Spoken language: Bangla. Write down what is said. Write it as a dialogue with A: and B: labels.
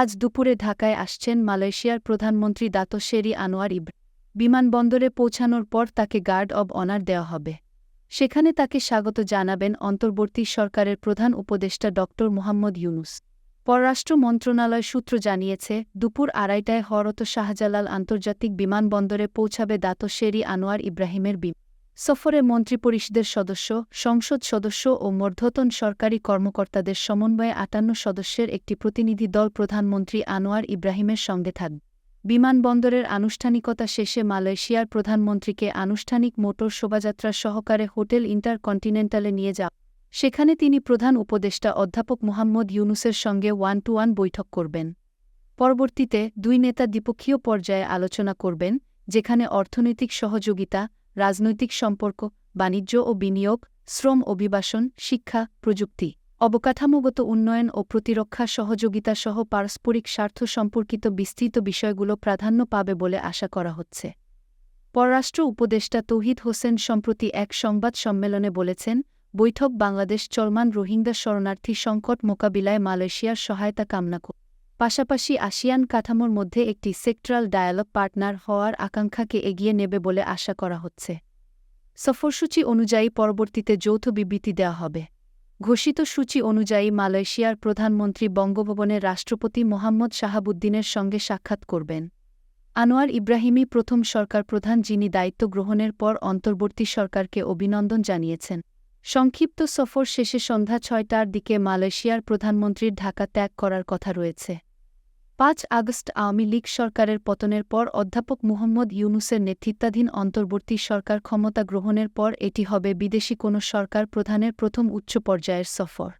A: আজ দুপুরে ঢাকায় আসছেন মালয়েশিয়ার প্রধানমন্ত্রী দাতোশেরি আনোয়ার ইব্র বিমানবন্দরে পৌঁছানোর পর তাকে গার্ড অব অনার দেওয়া হবে। সেখানে তাকে স্বাগত জানাবেন অন্তর্বর্তী সরকারের প্রধান উপদেষ্টা ড মোহাম্মদ ইউনুস। পররাষ্ট্র মন্ত্রণালয় সূত্র জানিয়েছে, দুপুর আড়াইটায় হরত শাহজালাল আন্তর্জাতিক বিমানবন্দরে পৌঁছাবে দাতোশেরি আনোয়ার ইব্রাহিমের বিম। সফরে মন্ত্রিপরিষদের সদস্য, সংসদ সদস্য ও মর্ধতন সরকারি কর্মকর্তাদের সমন্বয়ে আটান্ন সদস্যের একটি প্রতিনিধি দল প্রধানমন্ত্রী আনোয়ার ইব্রাহিমের সঙ্গে থাকবে বিমানবন্দরের আনুষ্ঠানিকতা শেষে মালয়েশিয়ার প্রধানমন্ত্রীকে আনুষ্ঠানিক মোটর শোভাযাত্রা সহকারে হোটেল ইন্টারকন্টিনেন্টালে নিয়ে যাও। সেখানে তিনি প্রধান উপদেষ্টা অধ্যাপক মোহাম্মদ ইউনুসের সঙ্গে ওয়ান টু ওয়ান বৈঠক করবেন। পরবর্তীতে দুই নেতা দ্বিপক্ষীয় পর্যায়ে আলোচনা করবেন, যেখানে অর্থনৈতিক সহযোগিতা রাজনৈতিক সম্পর্ক, বাণিজ্য ও বিনিয়োগ, শ্রম অভিবাসন, শিক্ষা, প্রযুক্তি, অবকাঠামোগত উন্নয়ন ও প্রতিরক্ষা সহযোগিতা সহ পারস্পরিক স্বার্থ সম্পর্কিত বিস্তৃত বিষয়গুলো প্রাধান্য পাবে বলে আশা করা হচ্ছে। পররাষ্ট্র উপদেষ্টা তৌহিদ হোসেন সম্প্রতি এক সংবাদ সম্মেলনে বলেছেন, বৈঠক বাংলাদেশ চলমান রোহিঙ্গা শরণার্থী সংকট মোকাবিলায় মালয়েশিয়ার সহায়তা কামনা পাশাপাশি আসিয়ান কাঠামোর মধ্যে একটি সেক্টরাল ডায়ালগ পার্টনার হওয়ার আকাঙ্ক্ষাকে এগিয়ে নেবে বলে আশা করা হচ্ছে। সফরসূচি অনুযায়ী পরবর্তীতে যৌথ বিবৃতি দেওয়া হবে। ঘোষিত সূচি অনুযায়ী মালয়েশিয়ার প্রধানমন্ত্রী বঙ্গভবনের রাষ্ট্রপতি মোহাম্মদ শাহাবুদ্দিনের সঙ্গে সাক্ষাৎ করবেন। আনোয়ার ইব্রাহিমই প্রথম সরকার প্রধান যিনি দায়িত্ব গ্রহণের পর অন্তর্বর্তী সরকারকে অভিনন্দন জানিয়েছেন। সংক্ষিপ্ত সফর শেষে সন্ধ্যা ছয়টার দিকে মালয়েশিয়ার প্রধানমন্ত্রীর ঢাকা ত্যাগ করার কথা রয়েছে। পাঁচ আগস্ট আওয়ামী লীগ সরকারের পতনের পর অধ্যাপক মুহম্মদ ইউনুসের নেতৃত্বাধীন অন্তর্বর্তী সরকার ক্ষমতা গ্রহণের পর এটি হবে বিদেশি কোনো সরকার প্রধানের প্রথম উচ্চ পর্যায়ের সফর।